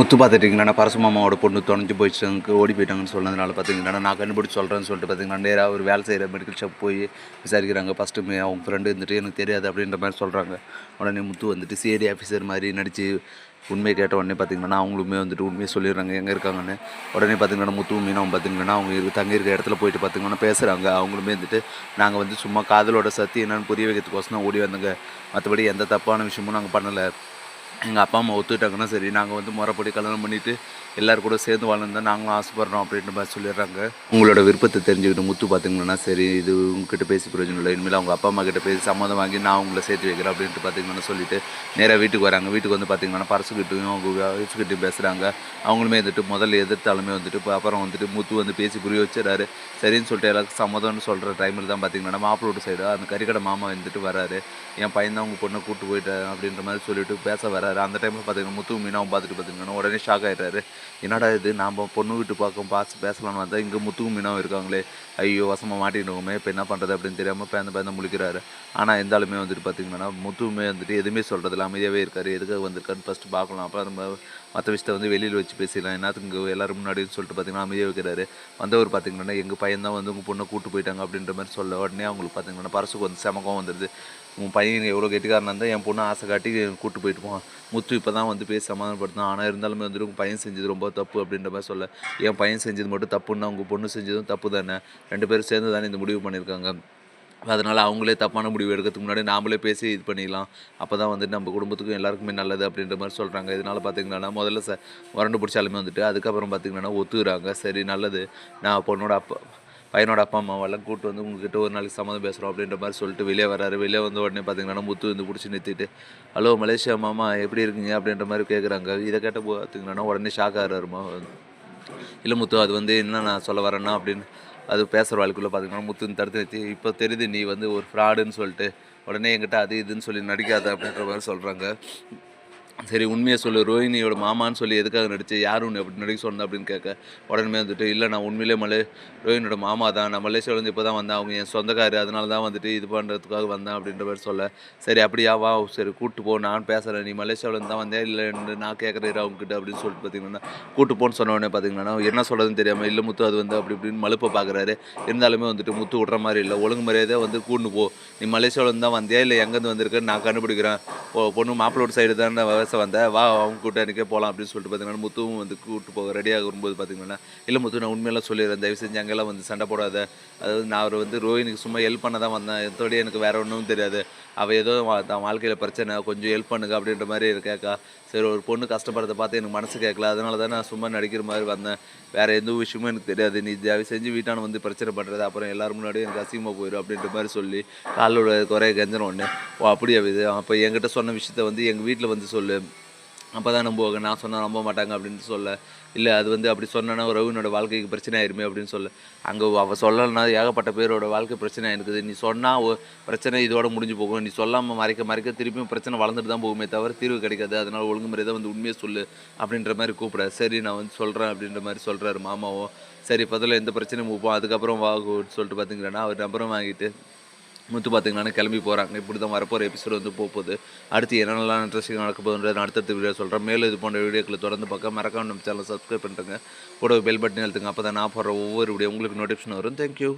முத்து பார்த்துட்டிங்கன்னா பரசுமாமாவோட பொண்ணு தொலைஞ்சு போயிடுச்சு. ஓடி போயிட்டாங்கன்னு சொன்னதுனால பார்த்தீங்கன்னா நான் கண்டுபிடிச்சி சொல்கிறேன்னு சொல்லிட்டு பார்த்தீங்கன்னா நேராக ஒரு வேலை செய்கிற மெடிக்கல் ஷாப் போய் விசாரிக்கிறாங்க. ஃபஸ்ட்டு அவங்க ஃப்ரெண்டு இருந்துட்டு எனக்கு தெரியாது அப்படின்ற மாதிரி சொல்கிறாங்க உடனே முத்து வந்துட்டு சிஐடி ஆஃபீஸர் மாதிரி நடித்து உண்மையை கேட்ட உடனே பார்த்தீங்கன்னா அவங்களுமே வந்துட்டு உண்மையை சொல்லிடுறாங்க. எங்கே இருக்காங்கன்னு? உடனே பார்த்தீங்கன்னா முத்து மீனவன் பார்த்தீங்கன்னா அவங்க இரு தங்கி இருக்க இடத்துல போயிட்டு பார்த்தீங்கன்னா பேசுகிறாங்க அவங்களுமே வந்துட்டு நாங்கள் வந்து சும்மா காதலோட சத்தி என்னென்னு புரிய வைக்கிறதுக்கோசரம் ஓடி வந்தோங்க. மற்றபடி எந்த தப்பான விஷயமும் நாங்கள் பண்ணலை. எங்கள் அப்பா அம்மா ஒத்துக்கிட்டாங்கன்னா சரி நாங்கள் வந்து முறைப்படி கல்யாணம் பண்ணிவிட்டு எல்லோரும் கூட சேர்ந்து வாழ்ந்தா நாங்களும் ஆசைப்படுறோம் அப்படின்ற மாதிரி சொல்லிடுறாங்க. உங்களோட விருப்பத்தை தெரிஞ்சுக்கிட்டு முத்து பார்த்தீங்கன்னா சரி இது உங்ககிட்ட பேசி பிரயோஜனம் இல்லை. இனிமேல் அவங்க அப்பா அம்மா கிட்ட பேசி சம்மதம் வாங்கி நான் உங்களை சேர்த்து வைக்கிறேன் அப்படின்ட்டு பார்த்தீங்கன்னா சொல்லிட்டு நேராக வீட்டுக்கு வராங்க. வீட்டுக்கு வந்து பார்த்தீங்கன்னா பரசுக்கிட்டையும் அவங்க ஒய்ஃப்கிட்டையும் பேசுகிறாங்க அவங்களுமே வந்துட்டு முதல்ல எதிர்த்தாலுமே வந்துட்டு இப்போ அப்புறம் வந்துட்டு முத்து வந்து பேசி புரிய வச்சிடறாரு. சரின்னு சொல்லிட்டு எல்லாருக்கும் சம்மதம்னு சொல்கிற டைமில் தான் பார்த்தீங்கன்னா மாப்பிளோட சைடு அந்த கறிக்கடை மாமா வந்துட்டு வராரு. என் பையன் தான் உங்கள் பொண்ணை கூட்டு போயிட்டேன் அப்படின்ற மாதிரி சொல்லிட்டு பேச வர பார்க்குறாரு அந்த டைமில் பார்த்தீங்கன்னா முத்து மீனாவும் பார்த்துட்டு பார்த்தீங்கன்னா உடனே ஷாக் ஆகிட்டாரு என்னடா இது? நாம் பொண்ணு வீட்டு பார்க்கும் பார்த்து பேசலாம்னு வந்தால் இங்கே முத்துவும் மீனாவும் இருக்காங்களே. ஐயோ வசமாக மாட்டிக்கிட்டோமே இப்போ என்ன பண்ணுறது அப்படின்னு தெரியாமல் பேந்த பேந்த முழிக்கிறாரு. ஆனால் இருந்தாலுமே வந்துட்டு பார்த்தீங்கன்னா முத்துவுமே வந்துட்டு எதுவுமே சொல்கிறதில்ல அமைதியாகவே இருக்கார். எதுக்காக வந்திருக்காருன்னு ஃபஸ்ட்டு பார்க்கலாம் அப்புறம் நம்ம மற்ற விஷயத்தை வந்து வெளியில் வச்சு பேசிடலாம். என்னத்துக்கு இங்கே எல்லோரும் முன்னாடின்னு சொல்லிட்டு பார்த்தீங்கன்னா அமைதியாக வைக்கிறாரு. வந்தவர் பார்த்தீங்கன்னா எங்கள் பையன் தான் வந்து உங்கள் பொண்ணை கூட்டு போயிட்டாங்க அப்படின்ற மாதிரி சொல்ல உடனே அவங்களுக்கு பார்த்தீங்கன்னா பரசுக்கு வந்து செமக்கம் வந்துடுது உன் பையன் எவ்வளோ கெட்டிக்காரனா இருந்தால் என் பொண்ணு ஆசை காட்டி கூட்டு போயிட்டு போவான். முத்து இப்போ தான் வந்து பேசி சமாதானப்படுத்தான் ஆனால் இருந்தாலுமே வந்துட்டு உங்கள் பையன் செஞ்சது ரொம்ப தப்பு அப்படின்ற மாதிரி சொல்ல. என் பையன் செஞ்சது மட்டும் தப்புன்னா உங்கள் பொண்ணு செஞ்சதும் தப்பு தானே? ரெண்டு பேரும் சேர்ந்து தானே இந்த முடிவு பண்ணியிருக்காங்க. அதனால் அவங்களே தப்பான முடிவு எடுக்கிறதுக்கு முன்னாடி நாமளே பேசி இது பண்ணிக்கலாம் அப்போ தான் வந்துட்டு நம்ம குடும்பத்துக்கும் எல்லாருக்குமே நல்லது அப்படின்ற மாதிரி சொல்கிறாங்க இதனால் பார்த்திங்கன்னா முதல்ல ச வறண்டு பிடிச்சாலுமே வந்துட்டு அதுக்கப்புறம் பார்த்திங்கன்னா ஒத்துக்கிறாங்க. சரி நல்லது. நான் பொண்ணோட அப்பா பையனோட அப்பா அம்மாவெல்லாம் கூப்பிட்டு வந்து உங்ககிட்ட ஒரு நாளைக்கு சம்மதம் பேசுகிறோம் அப்படின்ற மாதிரி சொல்லிட்டு வெளியே வராரு. வெளியே வந்த உடனே பார்த்தீங்கன்னா முத்து வந்து பிடிச்சி நிறுத்திட்டு ஹலோ மலேசியா மாமா எப்படி இருக்கீங்க? அப்படின்ற மாதிரி கேட்குறாங்க இதை கேட்ட பார்த்தீங்கன்னா உடனே ஷாக் ஆகிறாருமா இல்லை முத்து அது வந்து என்ன நான் சொல்ல வரேன்னா அப்படின்னு அது பேசுகிற வாழ்க்கையில் பார்த்தீங்கன்னா முத்துன்னு தடுத்து நிறுத்தி இப்போ தெரியுது நீ வந்து ஒரு ஃப்ராடுன்னு சொல்லிட்டு உடனே என்கிட்ட அது இதுன்னு சொல்லி நடிக்காத அப்படின்ற மாதிரி சொல்கிறாங்க சரி உண்மையை சொல்லு. ரோஹினியோட மாமான்னு சொல்லி எதுக்காக நடிச்சு யார் உன்னை அப்படி நடிக்க சொன்ன அப்படின்னு கேட்க உடனே வந்துட்டு இல்லை நான் உண்மையிலே மலே ரோஹினோட மாமா தான். நான் மலேசியாவிலேருந்து இப்போ தான் வந்தேன். அவங்க என் சொந்தக்காரு. அதனால தான் வந்துட்டு இது பண்ணுறதுக்காக வந்தேன் அப்படின்ற மாதிரி சொல்ல. சரி அப்படியா வா. சரி கூட்டு போ. நான் பேசுகிறேன் நீ மலேசியாவிலேருந்து தான் வந்தேன். இல்லை நான் கேட்குறேன். அவங்ககிட்ட அப்படின்னு சொல்லிட்டு பார்த்தீங்கன்னா கூட்டு போன்னு சொன்ன உடனே பார்த்தீங்கன்னா என்ன சொல்கிறதுன்னு தெரியாமல் இல்லை முத்து அது வந்து அப்படி இப்படின்னு மலுப்பை பார்க்குறாரு இருந்தாலுமே வந்துட்டு முத்து விட்ற மாதிரி இல்லை. ஒழுங்கு மரியாதை வந்து கூண்டு போ. நீ மலேசியாவிலேருந்து தான் வந்தியா? இல்லை எங்கேருந்து வந்திருக்கேன்னு நான் கண்டுபிடிக்கிறேன். பொண்ணு மாப்பிளோட சைடு தான் ஆசை வந்தேன் வா அவங்க கூட்டணிக்கே போகலாம் அப்படின்னு சொல்லிட்டு பார்த்தீங்கன்னா முத்துவும் வந்து கூப்பிட்டு போக ரெடியாக வரும்போது பார்த்தீங்கன்னா இல்லை முத்து நான் உண்மையெல்லாம் சொல்லிடுறேன். தயவு செஞ்சு அங்கெல்லாம் வந்து சண்டை போடாத. அதாவது நான் அவர் வந்து ரோஹினுக்கு சும்மா ஹெல்ப் பண்ண தான் வந்தேன். எத்தோடய எனக்கு வேற ஒன்றும் தெரியாது. அவள் ஏதோ வா- தான் வாழ்க்கையில் பிரச்சனை. கொஞ்சம் ஹெல்ப் பண்ணுங்க அப்படின்ற மாதிரி கேட்கா. சரி ஒரு பொண்ணு கஷ்டப்படுறத பார்த்து எனக்கு மனசு கேட்கல. அதனால தான் நான் சும்மா நடிக்கிற மாதிரி வந்தேன். வேறு எந்த விஷயமும் எனக்கு தெரியாது. நீ தயவு செஞ்சு வீட்டான வந்து பிரச்சனை பண்ணுறது அப்புறம் எல்லோரும் முன்னாடியும் எனக்கு அசிங்கமாக போயிடும் அப்படின்ற மாதிரி சொல்லி காலோட குறைய கெஞ்சன ஒன்று ஓ அப்படியா இது? அப்போ என்கிட்ட சொன்ன விஷயத்த வந்து எங்கள் வீட்டில் வந்து சொல்லு. அப்போ தான் நம்புவாங்க நான் சொன்னால் நம்ப மாட்டாங்க அப்படின்னு சொல்ல. இல்லை அது வந்து அப்படி சொன்னேன்னா ரவினோட வாழ்க்கைக்கு பிரச்சனை ஆயிருமே அப்படின்னு சொல்ல. அங்கே அவள் சொல்லலைன்னா ஏகப்பட்ட பேரோட வாழ்க்கை பிரச்சனை இருக்குது நீ சொன்னால் பிரச்சனை இதோட முடிஞ்சு போகும். நீ சொல்லாமல் மறைக்க மறைக்க திருப்பியும் பிரச்சனை வளர்ந்துட்டு தான் போகுமே தவிர தீர்வு கிடைக்காது. அதனால் ஒழுங்குமுறையை வந்து உண்மையை சொல்லு அப்படின்ற மாதிரி கூப்பிட. சரி நான் வந்து சொல்கிறேன் அப்படின்ற மாதிரி சொல்கிறாரு மாமாவும். சரி பதில் எந்த பிரச்சனையும் போவோம் அதுக்கப்புறம் வாகுன்னு சொல்லிட்டு பார்த்தீங்கன்னா அவர் நம்பரும் வாங்கிட்டு முத்து பார்த்தீங்கன்னா கிளம்பி போகிறாங்க இப்படி தான் வரப்போகிற எபிசோடு வந்து போகுது. அடுத்து என்னென்னலாம் இன்ட்ரெஸ்டிங் நடக்க போகுதுன்றது நான் அடுத்தடுத்த வீடியோ சொல்கிறேன் மேலும் இது போன்ற வீடியோக்களை தொடர்ந்து பார்க்க மறக்காம நம்ம சேனல் சப்ஸ்கிரைப் பண்ணுறேங்க கூட பெல் பட்டன் எழுத்துங்க அப்போ தான் நான் போடுற ஒவ்வொரு வீடியோ உங்களுக்கு நோட்டிஃபிகேஷன் வரும். தேங்க்யூ